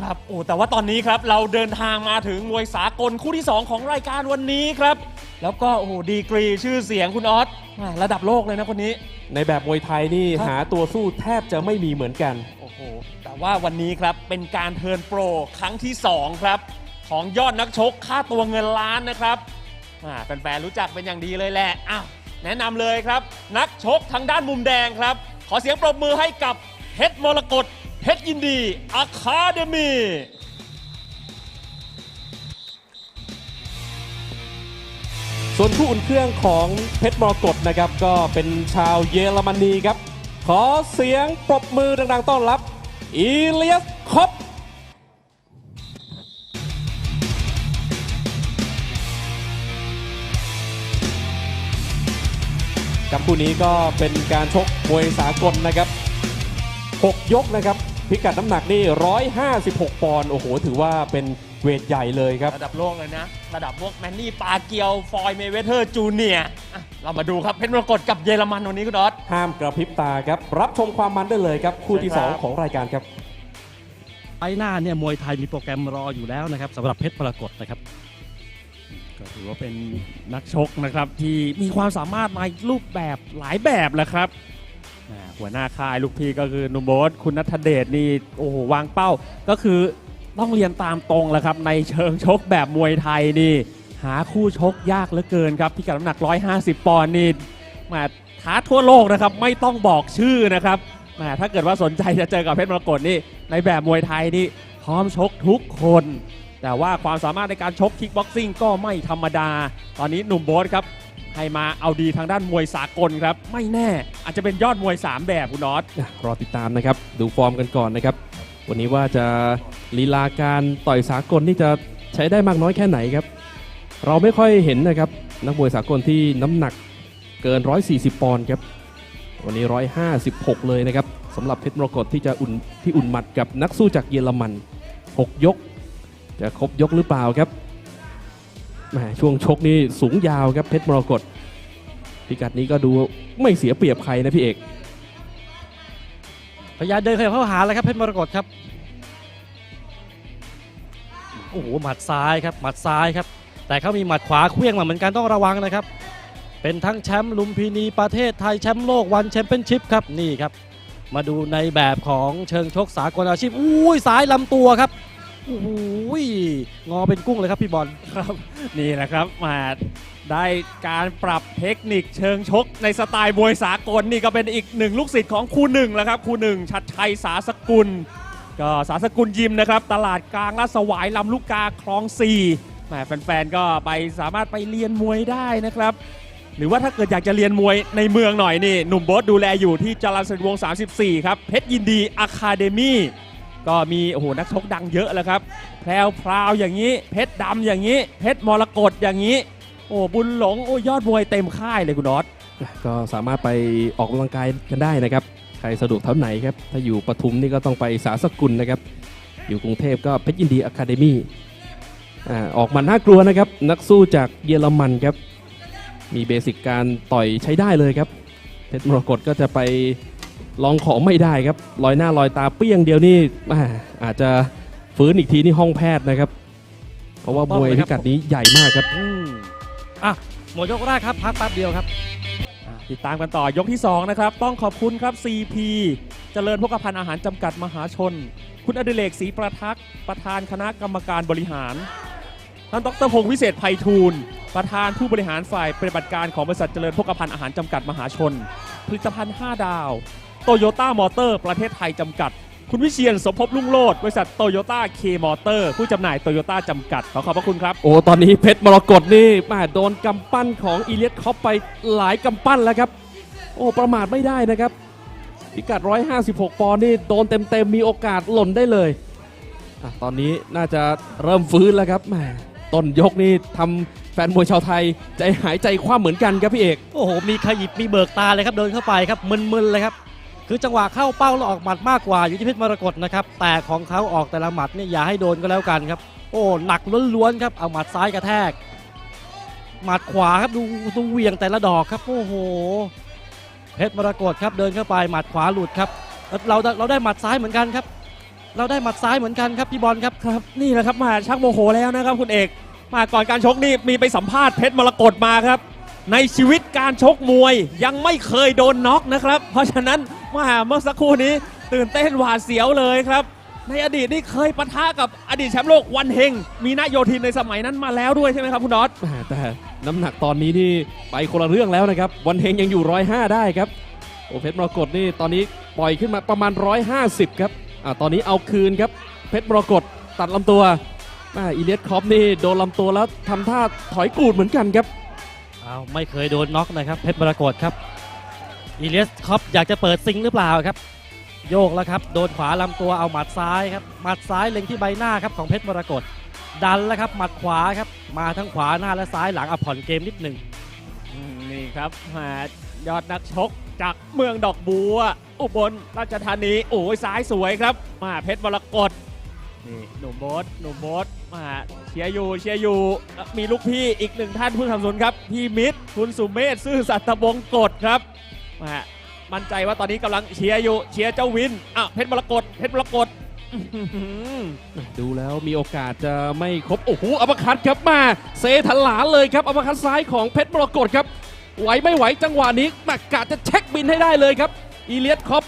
ครับโอ้แต่ว่าตอนนี้ครับเราเดินทางมาถึงมวยสากลคู่ที่ 2 ของรายการวันนี้ครับ แล้วก็โอ้โหดีกรีชื่อเสียงคุณออสแหม่ระดับโลกเลยนะคนนี้ ในแบบมวยไทยนี่ครับ หาตัวสู้แทบจะไม่มีเหมือนกัน โอ้โหแต่ว่าวันนี้ครับเป็นการเทิร์นโปรครั้งที่ 2 ครับ ของยอดนักชกค่าตัวเงินล้านนะครับอ่าแฟนๆรู้จักเป็นอย่างดีเลยแหละอ้าวแนะนำเลยครับ นักชกทางด้านมุมแดงครับ ขอเสียงปรบมือให้กับเพชรมรกต เพชรยินดีอะคาเดมีส่วนผู้อุ่นเครื่องของเพชรมรกตนะครับ ก็เป็นชาวเยอรมนีครับ ขอเสียงปรบมือดังๆต้อนรับ อีเลียสคอปกับคู่นี้ก็เป็นการชกมวยสากลนะครับ 6 ยกนะครับ พิกัดน้ำหนักนี่ 156 ปอนด์โอ้โห ถือว่าเป็นเวทใหญ่เลยครับ ระดับโลกเลยนะ ระดับพวกแมนนี่ปาเกียว ฟอยเมเวเทอร์จูเนียร์อะเรามาดูครับเพชรมรกตกับเยอรมันวันนี้คุณออสห้ามกระพริบตาครับ รับชมความมันได้เลยครับ คู่ที่ใช่ครับ2ของรายการครับไฟล์หน้าเนี่ยมวยไทยมีโปรแกรมรออยู่แล้วนะครับสำหรับเพชรมรกตนะครับก็ถือว่าเป็นนักชกนะครับที่มีความสามารถในรูปแบบหลายแบบแหละครับอ่า หัวหน้าค่ายลูกพี่ก็คือนุมโบสคุณนัทเดชนี่โอ้โหวางเป้า ก็คือต้องเรียนตามตรงแหละครับในเชิงชกแบบมวยไทยนี่ หาคู่ชกยากเหลือเกินครับพิกัดน้ำหนัก 150 ปอนด์นี่มาท้าทั่วโลกนะครับ ไม่ต้องบอกชื่อนะครับแมาถ้าเกิดว่าสนใจจะเจอกับเพชรมรกตนี่ในแบบมวยไทยนี่พร้อมชกทุกคน แต่ว่าความสามารถในการชกคิกบ็อกซิ่งก็ไม่ธรรมดา ตอนนี้หนุ่มโบ๊ทครับ ให้มาเอาดีทางด้านมวยสากลครับ ไม่แน่ อาจจะเป็นยอดมวย 3 แบบคุณนอตรอติดตามนะครับ ดูฟอร์มกันก่อนนะครับ วันนี้ว่าจะลีลาการต่อยสากลนี่จะใช้ได้มากน้อยแค่ไหนครับ เราไม่ค่อยเห็นนะครับนักมวยสากลที่น้ำหนักเกิน 140 ปอนด์ครับ วันนี้ 156 เลยนะครับสำหรับเพชรมรกตที่จะอุ่นที่อุ่นหมัดกับนักสู้จากเยอรมัน 6 ยก จะครบยกหรือเปล่าครับ แหมช่วงชกนี่สูงยาวครับเพชรมรกตพิกัดนี้ก็ดูไม่เสียเปรียบใครนะพี่เอกพยายามเดินเข้าหาแล้วครับเพชรมรกตครับโอ้โหหมัดซ้ายครับหมัดซ้ายครับ แต่เขามีหมัดขวาเคลื่องมาเหมือนกันต้องระวังนะครับ เป็นทั้งแชมป์ลุมพินีประเทศไทยแชมป์โลกวันแชมเปี้ยนชิพครับนี่ครับ มาดูในแบบของเชิงชกสากลอาชีพอุ้ยซ้ายลำตัวครับ โอ้โหงอเป็นกุ้งเลยครับพี่บอลครับ นี่แหละครับมาได้การปรับเทคนิคเชิงชกในสไตล์มวยสากลนี่ก็เป็นอีกหนึ่งลูกศิษย์ของครูหนึ่งแล้วครับครูหนึ่งชัดชัยสาสกุล ก็สาสกุลยิมนะครับ ตลาดกลางลาดสวายลำลูกกาคลองสี่แหมแฟนๆก็ไปสามารถไปเรียนมวยได้นะครับ หรือว่าถ้าเกิดอยากจะเรียนมวยในเมืองหน่อยนี่หนุ่มโบ๊ทดูแลอยู่ที่จรัญสนิทวงศ์34 ครับเพชรยินดีอะคาเดมี่ ก็มีโอ้โหนักชกดังเยอะแล้วครับแพรวพราวอย่างนี้ เพชรดำอย่างนี้ เพชรมรกตอย่างนี้ โอ้บุญหลงโอ้ยอดมวยเต็มค่ายเลยคุณนอตก็สามารถไปออกกำลังกายกันได้นะครับ ใครสะดวกเท่าไหนครับ ถ้าอยู่ปทุมนี่ก็ต้องไปสาสกุลนะครับ อยู่กรุงเทพก็เพชรยินดีอะคาเดมี่าออกมาน่ากลัวนะครับ นักสู้จากเยอรมันครับ มีเบสิกการต่อยใช้ได้เลยครับ เพชรมรกตก็จะไป ลองของไม่ได้ครับลอยหน้าลอยตาเปี้ยงเดียวนี่อาจจะฟื้นอีกทีนี่ห้องแพทย์นะครับ เพราะว่ามวยพิกัดนี้ใหญ่มากครับอะหมดยกแรกครับพักแป๊บเดียวครับติดตามกันต่อยกที่ 2 นะครับ ต้องขอบคุณครับ CP เจริญพกพันธ์อาหารจำกัดมหาชน คุณอดิเรกศรีประทักษ์ประธานคณะกรรมการบริหาร ท่านดรพงศ์วิเศษไพฑูรย์ประธานผู้บริหารฝ่ายปฏิบัติการของบริษัทเจริญพกพันธ์อาหารจำกัดมหาชน ผลิตภัณฑ์ 5 ดาว โตโยต้ามอเตอร์ประเทศไทยจำกัด คุณวิเชียนสมภพลุ่งโลดบริษัทโตโยต้าเคมอเตอร์ผู้จำหน่ายโตโยต้าจำกัด ขอขอบพระคุณครับ โอ้ ตอนนี้เพชรมรกตนี่แม่โดนกำปั้นของอีเลียสคอปไปหลายกำปั้นแล้วครับ โอ้ ประมาทไม่ได้นะครับ พิกัด 156 ปอนด์นี่โดนเต็มๆ มีโอกาสหล่นได้เลยอะตอนนี้น่าจะเริ่มฟื้นแล้วครับแหมต้นยกนี่ทำแฟนมวยชาวไทยใจหายใจคว่ำเหมือนกันครับพี่เอก โอ้โห มีขยิบมีเบิกตาเลยครับเดินเข้าไปครับมึนๆเลยครับ คือจังหวะเข้าเป้าแล้วออกหมัดมากกว่าอยู่ที่เพชรมรกตนะครับแต่ของเขาออกแต่ละหมัดเนี่ยอย่าให้โดนก็แล้วกันครับ โอ้หนักล้วนๆครับเอาหมัดซ้ายกระแทก หมัดขวาครับดูดูเวียงแต่ละดอกครับโอ้โหเพชรมรกตครับเดินเข้าไปหมัดขวาหลุดครับเราเราได้หมัดซ้ายเหมือนกันครับ เราได้หมัดซ้ายเหมือนกันครับพี่บอลครับครับนี่แหละครับมาชักโมโหแล้วนะครับคุณเอกมาก่อนการชกนี่มีไปสัมภาษณ์เพชรมรกตมาครับ ในชีวิตการชกมวยยังไม่เคยโดนน็อกนะครับ เพราะฉะนั้น มาเมื่อสักครู่นี้ตื่นเต้นหวาดเสียวเลยครับ ในอดีตนี่เคยปะทะกับอดีตแชมป์โลกวันเฮง มีนาโยธินในสมัยนั้นมาแล้วด้วยใช่ไหมครับคุณดอสแหม่แต่น้ำหนักตอนนี้นี่ไปคนละเรื่องแล้วนะครับ วันเฮงยังอยู่ 105 ได้ครับโอเพชรมรกตนี่ตอนนี้ปล่อยขึ้นมาประมาณ 150 ครับอ่าตอนนี้เอาคืนครับ เพชรมรกตตัดลำตัวอ่าอีเลียสคอปนี่โดนลำตัวแล้วทำท่าถอยกูดเหมือนกันครับเอาไม่เคยโดนน็อกนะครับเพชรมรกตครับ อีเลียสคอปอยากจะเปิดซิงหรือเปล่าครับ โยกแล้วครับ โดนขวาลำตัวเอาหมัดซ้ายครับ หมัดซ้ายเล็งที่ใบหน้าครับของเพชรมรกตดันแล้วครับ หมัดขวาครับ มาทั้งขวาหน้าและซ้ายหลังเอาผ่อนเกมนิดหนึ่งนี่ครับมายอดนักชกจากเมืองดอกบัว อุบลราชธานีโอ้ยซ้ายสวยครับ มาเพชรมรกตนี่หนุ่มโบสหนุ่มโบสมาเชียร์อยู่เชียร์อยู่มีลูกพี่อีกหนึ่งท่านผู้ทำสนุนครับ พี่มิตรคุณสุเมธซื่อสัตย์บงกฎครับ มามั่นใจว่าตอนนี้กำลังเชียร์อยู่เชียร์เจ้าวินอะเพชรมรกตเพชรมรกตดูแล้วมีโอกาสจะไม่ครบ โอ้โหอัปคัดครับมาเซทันหลาเลยครับอัปคัดซ้ายของเพชรมรกตครับ ไหวไม่ไหวจังหวะนี้มากะจะเช็คบินให้ได้เลยครับ อีเลียสคอป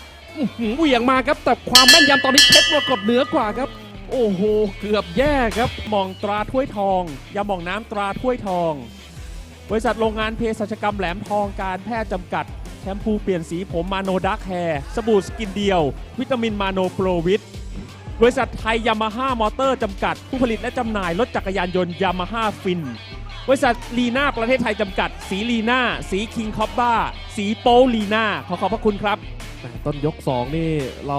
เหวี่ยงมาครับ แต่ความแม่นยำตอนนี้เพชรมรกตเหนือกว่าครับ โอ้โห เกือบแย่ครับมองตราถ้วยทองยามองน้ำตราถ้วยทอง บริษัทโรงงานเภสัชกรรมแหลมทองการแพทย์จำกัด ชมพูเปลี่ยนสีผมมาโนดักแฮร์สบู่สกินเดียว วิตามินมาโนโปรวิตบริษัทไทยยามาฮ่ามอเตอร์จำกัด ผู้ผลิตและจำหน่ายรถจักรยานยนต์ยามาฮ่าฟิน บริษัทลีน่าประเทศไทยจำกัด สีลีน่า สีคิงคอบบ้า สีโปลีน่า ขอขอบพระคุณครับต่ต้นยก 2 นี่เรา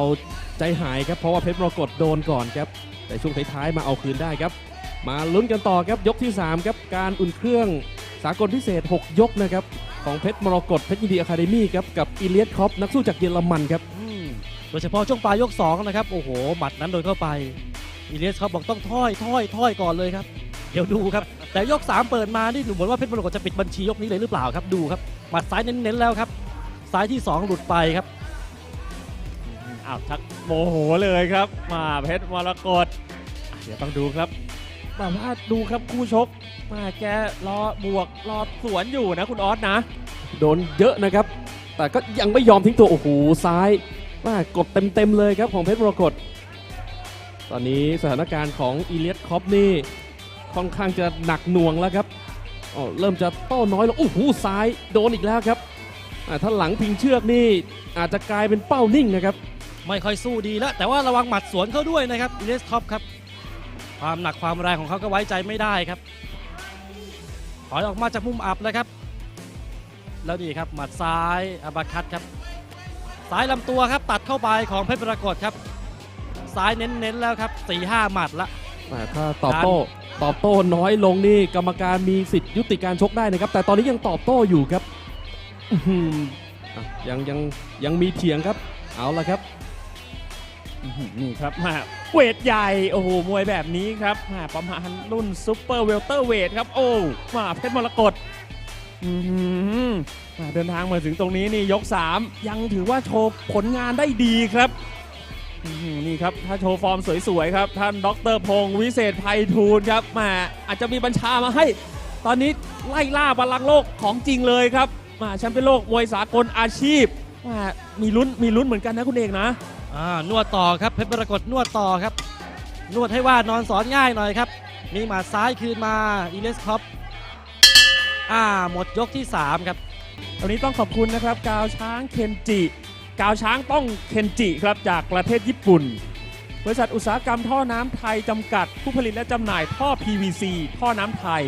ใจหายครับ เพราะว่าเพชรมรกตโดนก่อนครับ แต่ช่วงท้ายๆมาเอาคืนได้ครับ มาลุ้นกันต่อครับยกที่ 3 ครับ การอุ่นเครื่องสากลพิเศษ 6 ยกนะครับ ของเพชรมรกตเพชรยินดีอะคาเดมี่ครับกับอีเลียสคอปนักสู้จากเยอรมันครับอืมโดยเฉพาะช่วงปลายยก2นะครับโอ้โหหมัดนั้นโดนเข้าไปอีเลียสเขาบอกต้องถ้อยถ้อยถ้อยก่อนเลยครับเดี๋ยวดูครับ แต่ยก 3 เปิดมานี่หนูเหมือนว่าเพชรมรกตจะปิดบัญชียกนี้เลยหรือเปล่าครับดูครับหมัดซ้ายเน้นๆแล้วครับซ้ายที่ 2 หลุดไปครับอ้าวชักโมโหเลยครับมาเพชรมรกตอะเดี๋ยวต้องดูครับ มาว่าดูครับคู่ชกมาแกรอบวกรอสวนอยู่นะคุณออสนะ โดนเยอะนะครับ แต่ก็ยังไม่ยอมทิ้งตัว โอ้โห ซ้ายมากดเต็ม ๆ เลยครับของเพชรมรกตตอนนี้สถานการณ์ของอีเลียสคอปนี่ ค่อนข้างจะหนักหน่วงแล้วครับอ๋อเริ่มจะโต้น้อยแล้วโอ้โหซ้ายโดนอีกแล้วครับอ่าถ้าหลังพิงเชือกนี่อาจจะกลายเป็นเป้านิ่งนะครับ ไม่ค่อยสู้ดีแล้ว แต่ว่าระวังหมัดสวนเขาด้วยนะครับอีเลสท็อปครับ ความหนักความแรงของเขาก็ไว้ใจไม่ได้ครับถอยออกมาจากมุมอับแล้วครับ แล้วนี่ครับหมัดซ้ายอัปเปอร์คัตครับซ้ายลำตัวครับตัดเข้าไปของเพชรปรากฏครับซ้ายเน้นๆแล้วครับสี่ห้าหมัดละแต่ถ้าตอบโต้ตอบโต้น้อยลงนี่กรรมการมีสิทธิ์ยุติการชกได้นะครับ แต่ตอนนี้ยังตอบโต้อยู่ครับอื้อหืออะยังยังยังมีเถียงครับ เอาละครับอื้อหือ นี่ครับมาเวทใหญ่ โอ้โห มวยแบบนี้ครับมาประมาณรุ่นซุปเปอร์เวลเตอร์เวทครับ โอ้ มาเพชรมรกตอื้อหือมาเดินทางมาถึงตรงนี้นี่ยก 3 ยังถือว่าโชว์ผลงานได้ดีครับนี่ครับ ถ้าโชว์ฟอร์มสวยๆครับ ท่านดรพงศ์วิเศษไพฑูรย์ครับมาอาจจะมีบัญชามาให้ ตอนนี้ไล่ล่าบอลลังก์โลกของจริงเลยครับมาแชมป์เปี้ยนโลกมวยสากลอาชีพมามีลุ้นมีลุ้นเหมือนกันนะคุณเอกนะ อ่านวดต่อครับเพชรปรากฏนวดต่อครับ นวดให้ว่านอนสอนง่ายหน่อยครับ มีหมัดซ้ายคืนมาอีเลสท็อปอ่าหมดยกที่ 3 ครับวันนี้ต้องขอบคุณนะครับ กาวช้างเคนจิกาวช้างต้องเคนจิครับจากประเทศญี่ปุ่น บริษัทอุตสาหกรรมท่อน้ำไทยจำกัด ผู้ผลิตและจำหน่ายท่อ PVC ท่อน้ำไทย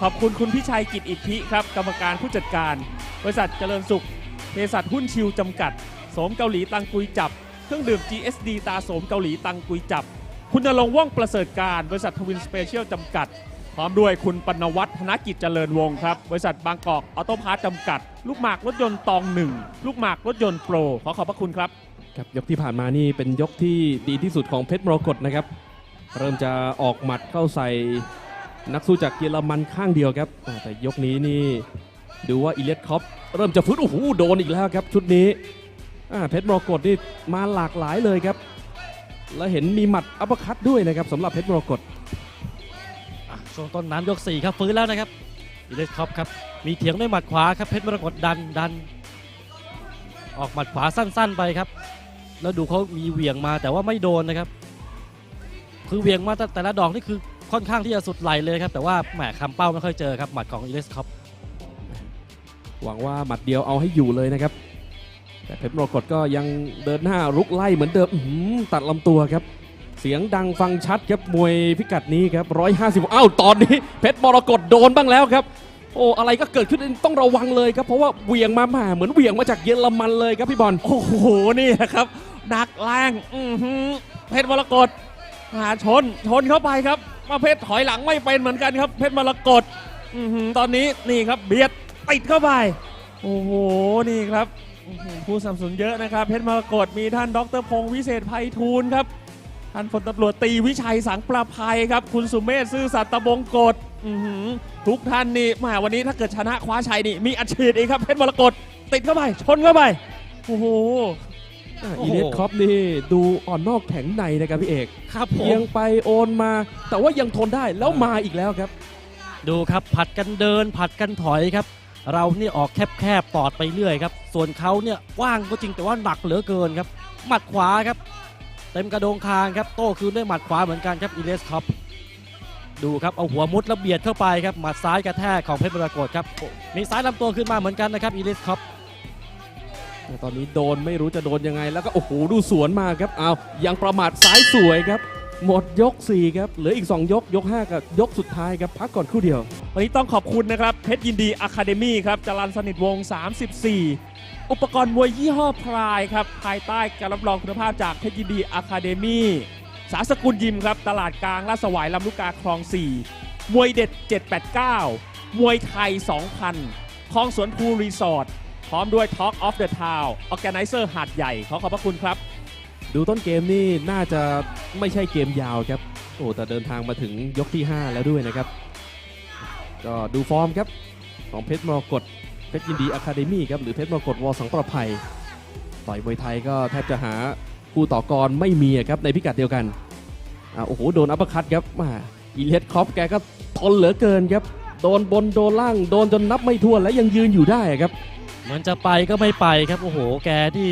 ขอบคุณคุณพิชัยกิจอิทธิครับกรรมการผู้จัดการ บริษัทเจริญสุขเภสัชหุ้นชิวจำกัด สมเกาหลีตังกุยจับ เครื่องดื่ม GSD ตาโสมเกาหลีตังกุยจับ คุณนรงค์ว่องประเสริฐการ บริษัททวินสเปเชียลจำกัด พร้อมด้วยคุณปนวัฒน์ธนกิจเจริญวงศ์ครับ บริษัทบางกอกออโต้พาร์ทจำกัด ลูกหมากรถยนต์ตองหนึ่งลูกหมากรถยนต์โปรขอขอบพระคุณครับ ครับยกที่ผ่านมานี่เป็นยกที่ดีที่สุดของเพชรมรกตนะครับ เริ่มจะออกหมัดเข้าใส่นักสู้จากเยอรมันข้างเดียวครับอ่าแต่ยกนี้นี่ดูว่าอีเลียสคอปเริ่มจะฟื้นโอ้โหโดนอีกแล้วครับชุดนี้ เพชรมรกตนี่มาหลากหลายเลยครับ และเห็นมีหมัดอัปเปอร์คัตด้วยนะครับสำหรับเพชรมรกตอะช่วงต้นน้ำยก4ครับฟื้นแล้วนะครับอีเลสคอปครับมีเถียงด้วยหมัดขวาครับเพชรมรกตดันดัน ออกหมัดขวาสั้น ๆไปครับ แล้วดูเขามีเหวี่ยงมาแต่ว่าไม่โดนนะครับ คือเหวี่ยงมาแต่แต่ละดอกนี่คือค่อนข้างที่จะสุดไหลเลยครับแต่ว่าแหมคำเป้าไม่ค่อยเจอครับหมัดของอีเลสคอปหวังว่าหมัดเดียวเอาให้อยู่เลยนะครับ แต่เพชรมรกตก็ยังเดินหน้ารุกไล่เหมือนเดิมตัดลำตัวครับ เสียงดังฟังชัดครับมวยพิกัดนี้ครับ150อ้าวตอนนี้เพชรมรกตโดนบ้างแล้วครับ โอ้อะไรก็เกิดขึ้นต้องระวังเลยครับเพราะว่าเหวี่ยงมาแหมเหมือนเหวี่ยงมาจากเยอรมันเลยครับพี่บอลโอ้โหนี่ครับหนักแรงเพชรมรกตหาชนชนเข้าไปครับประเภทถอยหลังไม่เป็นเหมือนกันครับ เพชรมรกตอตอนนี้นี่ครับเบียดติดเข้าไป โอ้โหนี่ครับ ผู้สนับสนุนเยอะนะครับเพชรมรกตมีท่านดรพงศ์วิเศษไพฑูรย์ครับท่านพลตำรวจตรีวิชัยสังประภัยครับ คุณสุเมธซื่อสัตย์ตะบงกฎอื้อหือทุกท่านนี่แหมาวันนี้ถ้าเกิดชนะคว้าชัยนี่มีอัดฉีดอีกครับเพชรมรกตติดเข้าไปชนเข้าไปโอ้โหอะโอ้อีโหเลสคอปนี่ดูอ่อนนอกแข็งในนะครับพี่เอกครับผเอียมงไปโอนมา แต่ว่ายังทนได้แล้วมาอีกแล้วครับ ดูครับผัดกันเดินผัดกันถอยครับ เราเนี่ยออกแคบๆตอดไปเรื่อยครับ ส่วนเขาเนี่ยว่างก็จริงแต่ว่าหนักเหลือเกินครับ หมัดขวาครับ เต็มกระโดงคางครับ โต้คืนด้วยหมัดขวาเหมือนกันครับอีเลสคอปดูครับเอาหัวมุดแล้วเบียดเข้าไปครับหมัดซ้ายกระแทกของเพชรมรกตครับมีซ้ายลำตัวขึ้นมาเหมือนกันนะครับอีเลสคอปตอนนี้โดนไม่รู้จะโดนยังไงแล้วก็โอ้โหดูสวนมาครับเอายังประมาทซ้ายสวยครับ หมดยก 4 ครับ เหลืออีก 2 ยก ยก 5 กับ ยกสุดท้ายครับ พักก่อนครู่เดียว วันนี้ต้องขอบคุณนะครับ เพชรยินดีอะคาเดมี่ครับจรันสนิทวงศ์34 อุปกรณ์มวยยี่ห้อพรายครับ ภายใต้การรับรองคุณภาพจากเพชรยินดีอะคาเดมี่สาสกุลยิมครับ ตลาดกลางลาดสวายลำลูกกาคลอง 4 มวยเด็ด 789 มวยไทย 2,000 คลองสวนภูรีสอร์ทพร้อมด้วย Talk of the Town Organizer หาดใหญ่ขอขอบพระคุณครับ ดูต้นเกมนี่น่าจะไม่ใช่เกมยาวครับ โอ้แต่เดินทางมาถึงยกที่ 5 แล้วด้วยนะครับ ก็ดูฟอร์มครับ ของเพชรมรกตเพชรยินดีอะคาเดมี่ครับ หรือเพชรมรกตวอสังประภัย ต่อยมวยไทยก็แทบจะหาคู่ต่อกรไม่มีครับ ในพิกัดเดียวกันอ่าโอ้โห โดนอัปคัตครับมาอีเลสคอปแกก็ทนเหลือเกินครับ โดนบนโดนล่างโดนจนนับไม่ถ้วและยังยืนอยู่ได้ครับ เหมือนจะไปก็ไม่ไปครับโอ้โห แกที่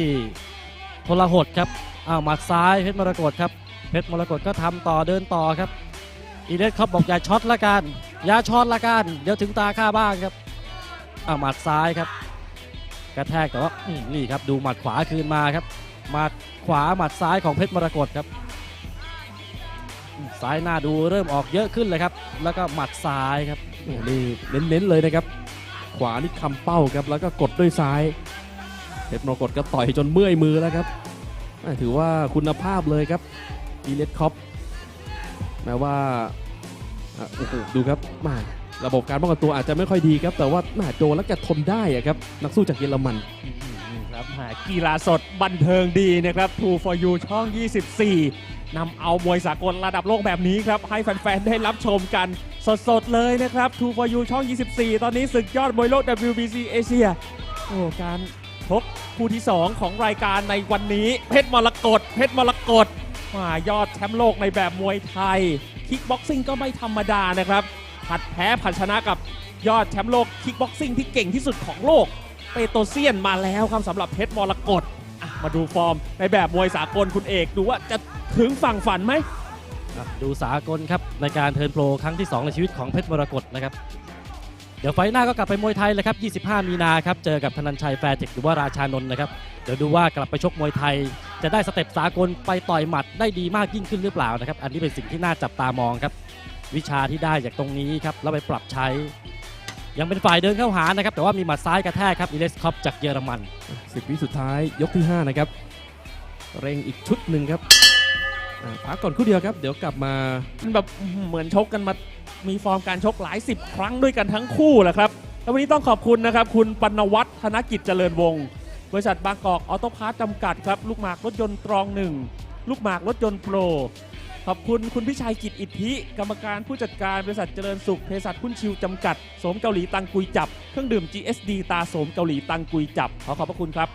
ทรหดครับ อ้าวหมัดซ้ายเพชรมรกตครับเพชรมรกตก็ทำต่อเดินต่อครับอีเลสครับบอกอย่าช็อตละกันอย่าช็อตละกันเดี๋ยวถึงตาข้าบ้างครับอ้าวหมัดซ้ายครับ กระแทกแต่ว่านี่ครับดูหมัดขวาคืนมาครับหมัดขวาหมัดซ้ายของเพชรมรกตครับซ้ายหน้าดูเริ่มออกเยอะขึ้นเลยครับ แล้วก็หมัดซ้ายครับนี่เน้นๆเลยนะครับ ขวานี่คำเป้าครับแล้วก็กดด้วยซ้ายเพชรมรกตก็ต่อยจนเมื่อยมือแล้วครับ ถือว่าคุณภาพเลยครับอีเลสคอปแม้ว่าโอ้โหดูครับมาระบบการป้องกันตัวอาจจะไม่ค่อยดีครับ แต่ว่าหม่โดนแล้วแกทนได้อะครับ นักสู้จากเยอรมันครับหากีฬาสดบันเทิงดีนะครับ True for You ช่อง 24นำเอามวยสากลระดับโลกแบบนี้ครับ ให้แฟนๆ ได้รับชมกันสดๆ เลยนะครับ True for You ช่อง 24 ตอนนี้ศึกยอดมวยโลก WBC เอเชียโอ้การ พบคู่ที่ 2 ของรายการในวันนี้ เพชรมรกตเพชรมรกตมายอดแชมป์โลกในแบบมวยไทย คิกบ็อกซิ่งก็ไม่ธรรมดานะครับผัดแพ้ผัดชนะกับยอดแชมป์โลกคิกบ็อกซิ่งที่เก่งที่สุดของโลกเปโตเซียนมาแล้วครับสำหรับเพชรมรกตมาดูฟอร์มในแบบมวยสากลคุณเอก ดูว่าจะถึงฝั่งฝันไหมดูสากลครับในการเทิร์นโปรครั้งที่ 2 ในชีวิตของเพชรมรกตนะครับ เดี๋ยวไฟหน้าก็กลับไปมวยไทยเลยครับ 25 มีนาครับ เจอกับธนันชัยแฟร์เทคหรือว่าราชานนท์นะครับ เดี๋ยวดูว่ากลับไปชกมวยไทย จะได้สเต็ปสากลไปต่อยหมัดได้ดีมากยิ่งขึ้นหรือเปล่านะครับ อันนี้เป็นสิ่งที่น่าจับตามองครับ วิชาที่ได้จากตรงนี้ครับ แล้วไปปรับใช้ ยังเป็นฝ่ายเดินเข้าหานะครับ แต่ว่ามีหมัดซ้ายกระแทกครับอีเลสคอปจากเยอรมันสิบวิสุดท้ายยกที่ 5 นะครับ เร่งอีกชุดหนึ่งครับอ่าพักก่อนครู่เดียวครับ เดี๋ยวกลับมามันแบบเหมือนชกกันมา มีฟอร์มการชกหลายสิบครั้งด้วยกันทั้งคู่แหละครับ แล้ววันนี้ต้องขอบคุณนะครับ คุณปนวัฒน์ธนกิจเจริญวงศ์บริษัทบางกอกออโต้พาร์ทจำกัดครับ ลูกหมากรถยนต์ตรองหนึ่งลูกหมากรถยนต์โปร ขอบคุณคุณพิชัยกิจอิทธิกรรมการผู้จัดการบริษัทเจริญสุขเภสัชคุณชิวจำกัดโสมเกาหลีตังกุยจับเครื่องดื่ม GSD ตาโสมเกาหลีตังกุยจับขอขอบพระคุณครับ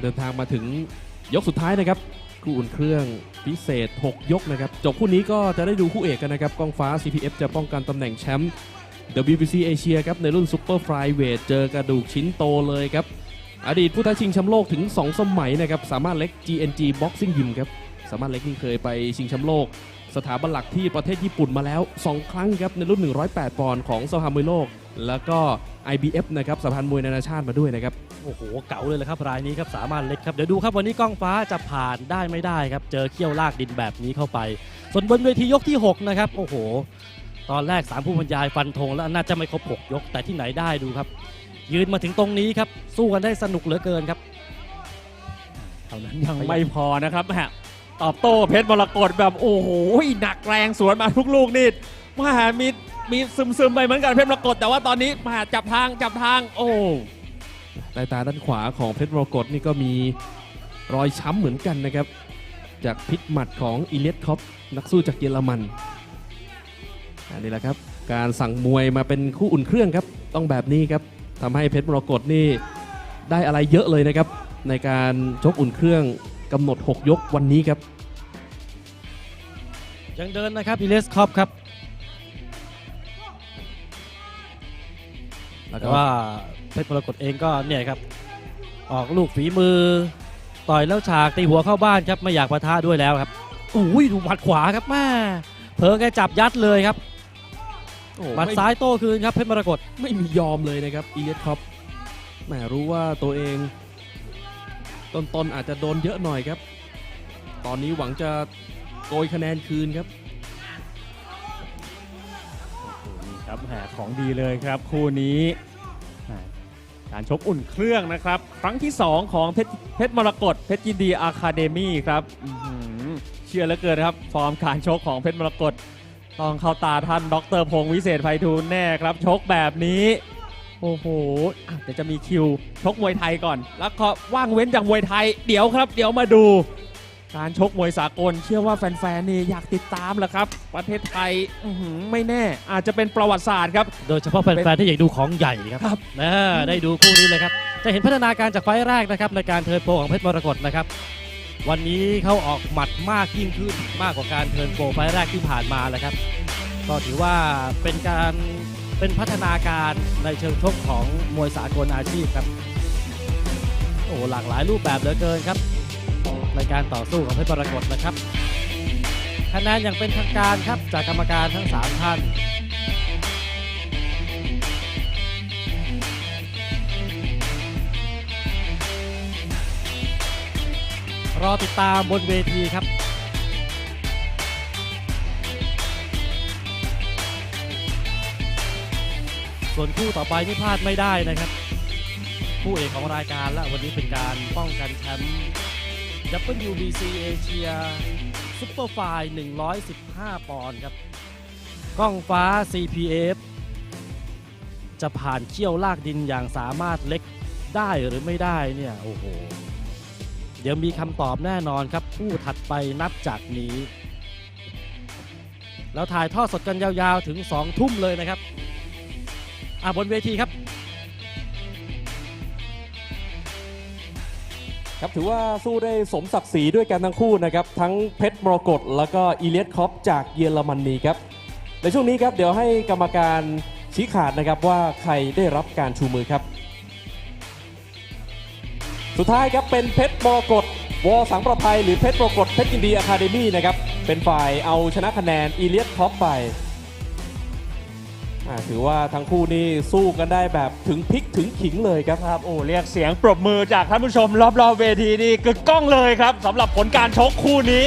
เดินทางมาถึงยกสุดท้ายนะครับ คู่อุ่นเครื่องพิเศษ 6 ยกนะครับ จบคู่นี้ก็จะได้ดูคู่เอกกันนะครับ กองฟ้า CPF จะป้องกันตำแหน่งแชมป์ WBC เอเชียครับ ในรุ่นซูเปอร์ฟลายเวทเจอกระดูกชิ้นโตเลยครับ อดีตผู้ท้าชิงแชมป์โลกถึง 2 สมัยนะครับ สามารถเล็ก GNG Boxing Gym ครับ สามารถเล็กนี่เคยไปชิงแชมป์โลก สถาบันหลักที่ประเทศญี่ปุ่นมาแล้ว 2 ครั้งครับในรุ่น 108 ปอนด์ของสหามวยโลก แล้วก็ IBF นะครับสหพันธ์มวยนานาชาติมาด้วยนะครับ โอ้โหเก๋าเลยลยครับรายนี้ครับสามารถเล็กครับเดี๋ยวดูครับวันนี้กล้องฟ้าจะผ่านได้ไม่ได้ครับ เจอเขี้ยวลากดินแบบนี้เข้าไป ส่วนบนเวทียกที่ 6 นะครับ โอ้โห ตอนแรก 3 ผู้บรรยายฟันธงแล้วน่าจะไม่ครบ 6 ยกแต่ที่ไหนได้ดูครับ ยืนมาถึงตรงนี้ครับ สู้กันได้สนุกเหลือเกินครับเท่านั้นยังไม่พอนะครับแหมตอบโต้เพชรมรกตแบบโอ้โหหนักแรงสวนมาทุกลูกนี่มามีมีซึมซึมๆไปเหมือนกันเพชรมรกตแต่ว่าตอนนี้มาจับทางจับทางโอ้ ใต้ตาด้านขวาของเพชรมรกตนี่ก็มีรอยช้ำเหมือนกันนะครับ จากพิษหมัดของอีเลียตคอปนักสู้จากเยอรมันอันนี้แหละครับ การสั่งมวยมาเป็นคู่อุ่นเครื่องครับ ต้องแบบนี้ครับทำให้เพชรมรกตนี่ได้อะไรเยอะเลยนะครับ ในการชกอุ่นเครื่องกำหนด 6 ยกวันนี้ครับ ยังเดินนะครับอีเลสคอปครับแล้วแต่ก็ว่า เพชรมรกตเองก็เนี่ยครับ ออกลูกฝีมือ ต่อยแล้วฉากตีหัวเข้าบ้านครับไม่อยากปะทะด้วยแล้วครับอุ้ยดูหมัดขวาครับแม่เผลอแกจับยัดเลยครับโอ้หมัดไม่ซ้ายโต้คืนครับเพชรมรกตไม่มียอมเลยนะครับอีเลียตคอปแหมรู้ว่าตัวเองต้นๆอาจจะโดนเยอะหน่อยครับ ตอนนี้หวังจะโกยคะแนนคืนครับนี่ครับแหมของดีเลยครับ คู่นี้แหม การชกอุ่นเครื่องนะครับ ครั้งที่ 2 ของเพชรเพชรมรกตเพชรยินดีอะคาเดมี่ครับเชื่อเหลือเกินครับ ฟอร์มการชกของเพชรมรกตต้องเข้าตาท่านดรพงศ์วิเศษไพฑูรย์แน่ครับ ชกแบบนี้โอ้โหเดี๋ยวจะมีคิวชกมวยไทยก่อน แล้วก็ว่างเว้นจากมวยไทย เดี๋ยวครับ เดี๋ยวมาดู การชกมวยสากล เชื่อว่าแฟนๆนี่อยากติดตามแหละครับ ประเทศไทยอื้อหือไม่แน่ อาจจะเป็นประวัติศาสตร์ครับ โดยเฉพาะแฟนๆที่อยากดูของใหญ่ครับครับ นะได้ดูคู่นี้เลยครับ จะเห็นพัฒนาการจากไฟล์แรกนะครับในการเทิร์นโปรของเพชรมรกตนะครับ วันนี้เขาออกหมัดมากยิ่งขึ้นมากกว่าการเทิร์นโปรไฟล์แรกที่ผ่านมาแล้วครับ ก็ถือว่าเป็นการเป็นพัฒนาการในเชิงชกของมวยสากลอาชีพครับ โอ้หลากหลายรูปแบบเหลือเกินครับ ในการต่อสู้ของเพชรมรกตนะครับคะแนนอย่างเป็นทางการครับจากกรรมการทั้ง 3 ท่านรอติดตามบนเวทีครับ ส่วนคู่ต่อไปนี่พลาดไม่ได้นะครับ คู่เอกของรายการและวันนี้เป็นการป้องกันแชมป์ WBC เอเชียซุปเปอร์ไฟล์115 ปอนด์ครับกล้องฟ้า CPF จะผ่านเขี้ยวลากดินอย่างสามารถเล็กได้หรือไม่ได้เนี่ยโอ้โห เดี๋ยวมีคำตอบแน่นอนครับผู้ถัดไปนับจากนี้ แล้วถ่ายทอดสดกันยาวๆถึง 2 ทุ่มเลยนะครับอะบนเวทีครับ ครับถือว่าสู้ได้สมศักดิ์ศรีด้วยกันทั้งคู่นะครับ ทั้งเพชรมรกตแล้วก็อีเลียตคอปจากเยอรมนีครับ ในช่วงนี้ครับเดี๋ยวให้กรรมการชี้ขาดนะครับว่าใครได้รับการชูมือครับ สุดท้ายครับเป็นเพชรมรกตวอสังประภัยหรือเพชรมรกตเพชรยินดีอะคาเดมี่นะครับเป็นฝ่ายเอาชนะคะแนนอีเลียตคอปไป อ่าถือว่าทั้งคู่นี่สู้กันได้แบบถึงพลิกถึงขิงเลยครับ ครับโอ้เรียกเสียงปรบมือจากท่านผู้ชมรอบๆเวทีนี่กึกก้องเลยครับสำหรับผลการชกคู่นี้